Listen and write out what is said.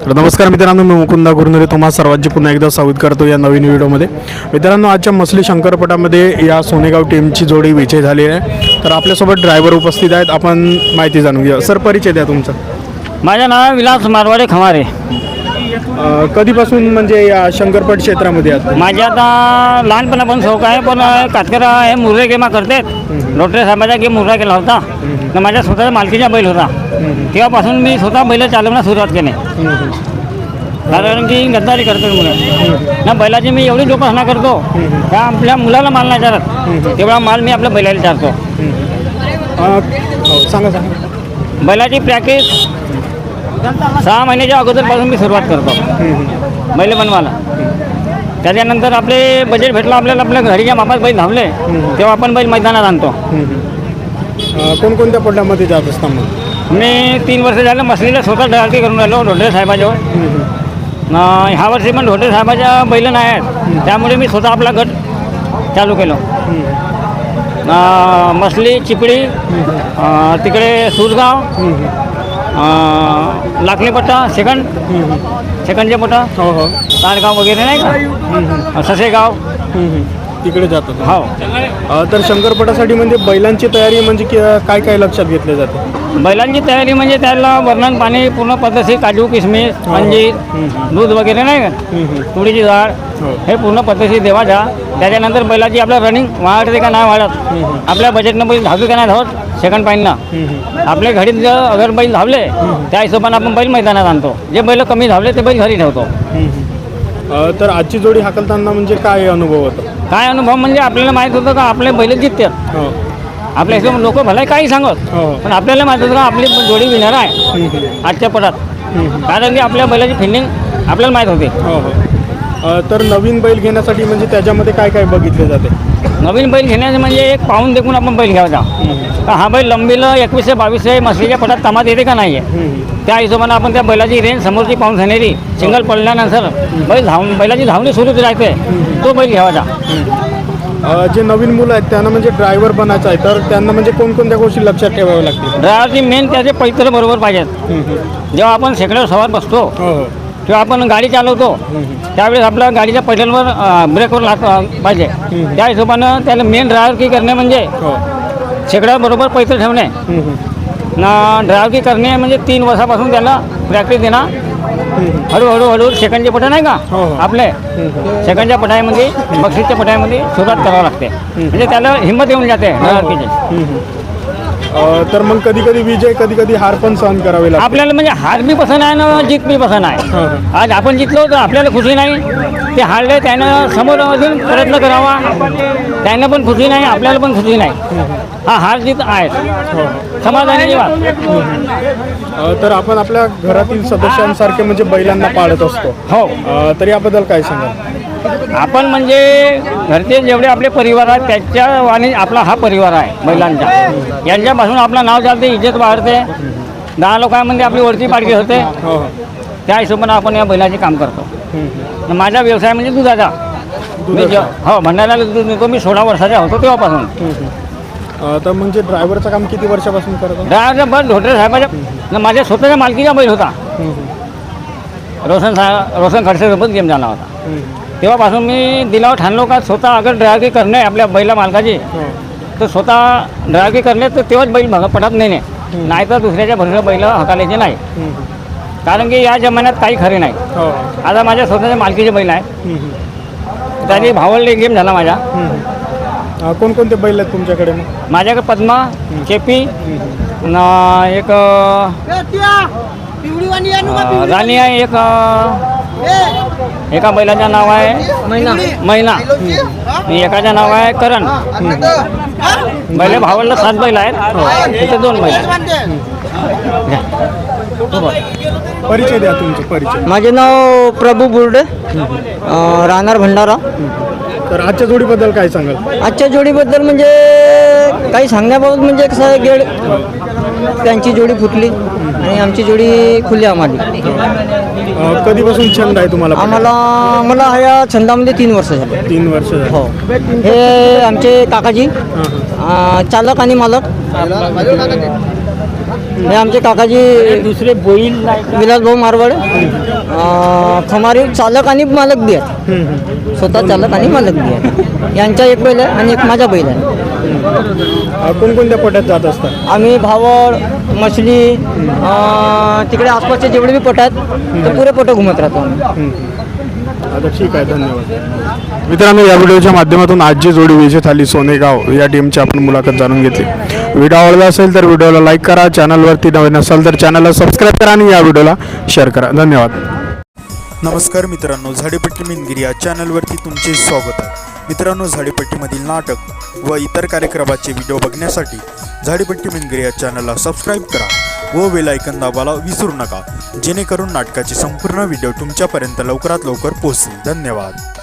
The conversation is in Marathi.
तर नमस्कार मित्रांनो मी मुकुंदा गुरुनरे तुम्हा सर्वांची पुन्हा एकदा स्वागत करतो या नवीन व्हिडिओमध्ये. मित्रांनो आजच्या मसली शंकरपटामध्ये या सोनेगाव टीमची जोडी विजय झाली आहे. तर आपल्यासोबत ड्रायव्हर उपस्थित आहेत. आपण माहिती जाणून घेऊया. सर परिचय द्या तुमचा. माझं नाव विलास मारवाडे खमारे. अ, कधीपासून म्हणजे या शंकरपट क्षेत्रामध्ये आहात? माझी आता लहानपणापासून शौक आहे पण कातकरा हे मुर्रे गेमा करतात डॉक्टर साहेबाचा गेम मुर्रा केला होता. तर माझ्या स्वतःच्या मालकीचा बैल होता. तेव्हापासून मी स्वतः बैल चालवण्यास सुरुवात केली कारण की गद्दारी करतो मुलं ना बैलाची मी एवढी जोपासना करतो का आपल्या मुलाला माल नाही चालत. तेवढा माल मी आपल्या बैलाला चालतो. अ, हो, सांगा सांगा. बैलाची प्रॅक्टिस सहा महिन्याच्या अगोदरपासून मी सुरुवात करतो. बैल बनवायला. त्याच्यानंतर आपले बजेट भेटलं आपल्याला आपल्या घरीच्या मापात बैल धावले तेव्हा आपण बैल मैदानात आणतो. कोणकोणत्या पड्ड्यामध्ये जात असता मग? मी तीन वर्ष झालं मसलीला स्वतः ढाळकी करून राहिलो ढोटे साहेबाजवळ. ह्या वर्षी पण ढोटे साहेबाच्या बैल नाही आहेत. त्यामुळे मी स्वतः आपला गट चालू केलो. मसली चिपळी तिकडे सुरगाव लाखणीपट्टा सेकंड? सेकंडचे पट्टा? हो हो. तारगाव वगैरे नाही का? ससेगाव? तिकडे जातात हो. अ, तर शंकरपटासाठी म्हणजे बैलांची तयारी म्हणजे कि- काय काय लक्षात घेतले जाते? बैलांची तयारी म्हणजे त्याला वर्णन पाणी पूर्ण पद्धतशीर काजू किसमिस अंजीर दूध वगैरे नाही का? तुरीची डाळ हो. हे पूर्ण पद्धतशीर देवाचा त्याच्यानंतर बैलाची आपलं रनिंग वाढते का नाही वाढत? आपल्या बजेटनं बैल धावते का नाही धावत? सेकंड पाईंना आपल्या घडीत जर अगर बैल धावले त्या हिशोबाने आपण बैल मैदानात आणतो. जे बैल कमी धावले ते बैल घरी ठेवतो. तर आजची जोडी हाकलताना म्हणजे काय अनुभव होता? काय अनुभव म्हणजे आपल्याला माहीत होतं का आपले बैल जिंकतात हो. आपल्या हिशोब लोक भलाई काही सांगत. हो. पण आपल्याला माहीत होतं का आपली जोडी विनर आहे. आजच्या पटात कारण की आपल्या बैलाची फिल्डिंग आपल्याला माहीत होते. हो हो. तर नवीन बैल घेण्यासाठी म्हणजे त्याच्यामध्ये काय काय बघितले जाते? नवीन बैल घेण्याचं म्हणजे एक पाहून देखून आपण बैल घ्यायचा. का हा बैल लंबीला एकवीसशे बावीसशे मसलीच्या पटात तमात येते का नाही आहे त्या हिशोबानं आपण त्या बैलाची रेंज समोरची पाहून घेणारी सिंगल पडल्यानंतर बैल धावून बैलाची धावणी सुरूच राहते. तो बैल घ्यायचा. जे नवीन मुलं आहेत त्यांना म्हणजे ड्रायव्हर बनायचं आहे तर त्यांना म्हणजे कोणकोणत्या गोष्टी लक्षात ठेवाव्या लागतील? ड्रायव्हरची मेन त्याचे पैत्र बरोबर पाहिजेत. जेव्हा आपण शेकड्यावर सवार बसतो हो हो. किंवा आपण गाडी चालवतो त्यावेळेस आपल्या गाडीच्या पैडलवर अं, ब्रेकवर लाग पाहिजे. त्या हिशोबानं त्याला मेन ड्रायव्हर की करणे म्हणजे हो. शेकड्याबरोबर पैसे ठेवणे. ना ड्रायव्हर करणे म्हणजे तीन वर्षापासून त्याला प्रॅक्टिस देणं. हळूहळू हळू सेकंडचे पटा नाही का? हो, हो. आपले. सेकंडच्या पटाईमध्ये बक्षीसच्या पटाईमध्ये सुरुवात करावं लागते. म्हणजे त्याला हिंमत येऊन जाते ड्रायव्हरची अ, तर मग कधी कधी विजय कधी कधी हार पण सहन करावे लागते आपल्याला म्हणजे हार बी पसंत आहे ना जीत बी पसंत आहे. आज आपण जिंकलो तर आपल्याला खुशी नाही. ते हारले त्यानं समोर अजून प्रयत्न करावा. त्यांना पण खुशी नाही आपल्याला पण खुशी नाही. हा हार जीत आहे. समाधानाची बात अ, तर आपण आपल्या घरातील सदस्यांसारखे म्हणजे बैलांना पाळत असतो. हो. अ, तर याबद्दल काय सांगा आपण म्हणजे घरचे जेवढे आपले परिवार आहेत त्याच्या आणि आपला हा परिवार आहे महिलांचा. यांच्यापासून आपलं नाव चालते इज्जत वाढते. दहा लोकांमध्ये आपली ओळखी पाडकी होते. हो हो. त्या हिशोबानं आपण या बैलाचे काम करतो. माझा व्यवसाय म्हणजे दुधाचा. मी जे- हो भंडाऱ्याला दूध विकतो मी सोळा वर्षाचा होतो तेव्हापासून. तर म्हणजे ड्रायव्हरचं काम किती वर्षापासून करत? ड्रायव्हरचा बस ढोटरे साहेबाच्या माझ्या स्वतःच्या मालकीचा बैल होता. रोशन साहेब रोशन खडसेसोबत गेम झाला होता. तेव्हापासून मी दिलावर ठाणलो का स्वतः अगर ड्रायव्हरी करणे आपल्या बैला मालकाची. तर स्वतः ड्रायव्हरी करणे तर तेव्हाच बैल भग पटात नेणे नाही तर दुसऱ्याच्या भरोसा बैल हकालायचे नाही. कारण की या जमान्यात काही खरे नाही. हो. आता माझ्या स्वतःच्या मालकीचे बैल आहे. त्याची भावडले गेम झाला माझ्या. अ, कोणकोणते बैल आहेत तुमच्याकडे मग? माझ्याकडे पद्मा केपी एक राणी आहे एक एका बैलाचं नाव आहे मैना मैना आणि एकाचं नाव आहे करण. बैल भावडला सात बैल आहेत. तिथे दोन बैल. परिचय द्या तुमचे परिचय. माझे नाव प्रभू बुर्डे. अं, राहणार भंडारा. तर आजच्या जोडीबद्दल काय सांगाल? आजच्या जोडीबद्दल म्हणजे काही सांगण्याबाबत म्हणजे कसं आहे गेड त्यांची जोडी फुटली आणि आमची जोडी खुली आम्हाला. अ, कधीपासून छंद आहे तुम्हाला? आम्हाला मला ह्या छंदामध्ये तीन वर्ष झाले. तीन वर्ष झाली. हो. हे आमचे काकाजी. अं, चालक आणि मालक. हे आमचे काकाजी दुसरे बैल विलास भाऊ मारवाड. अं, खमारी चालक आणि मालक बी आहेत. स्वतः चालक आणि मालक बी आहेत. यांचा एक बैल आहे आणि एक माझा बैल आहे. कोणकोणत्या पट्यात जात असतात? आम्ही भावड मछली अं, तिकडे आसपासचे जेवढे बी पट आहेत ते पुरे पट घुमत राहतो आम्ही. आता ठीक आहे धन्यवाद. मित्रांनो या व्हिडिओच्या माध्यमातून आज जी जोडी विजेत आली सोनेगाव या टीमची आपण मुलाखत जाणून घेतली. व्हिडिओ आवडला असेल तर व्हिडिओला लाईक करा चॅनलवरती नवीन असाल तर चॅनलला सबस्क्राईब करा आणि या व्हिडिओला शेअर करा. धन्यवाद. नमस्कार मित्रांनो झाडीपट्टी मिनगिरी या चॅनलवरती तुमचे स्वागत आहे. मित्रांनो झाडीपट्टीमधील नाटक व इतर कार्यक्रमाचे व्हिडिओ बघण्यासाठी झाडीपट्टी मिनगिरी या चॅनलला सबस्क्राईब करा व वेलायकन दाबाला विसरू नका. जेणेकरून नाटकाचे संपूर्ण व्हिडिओ तुमच्यापर्यंत लवकरात लवकर पोहोचतील. धन्यवाद.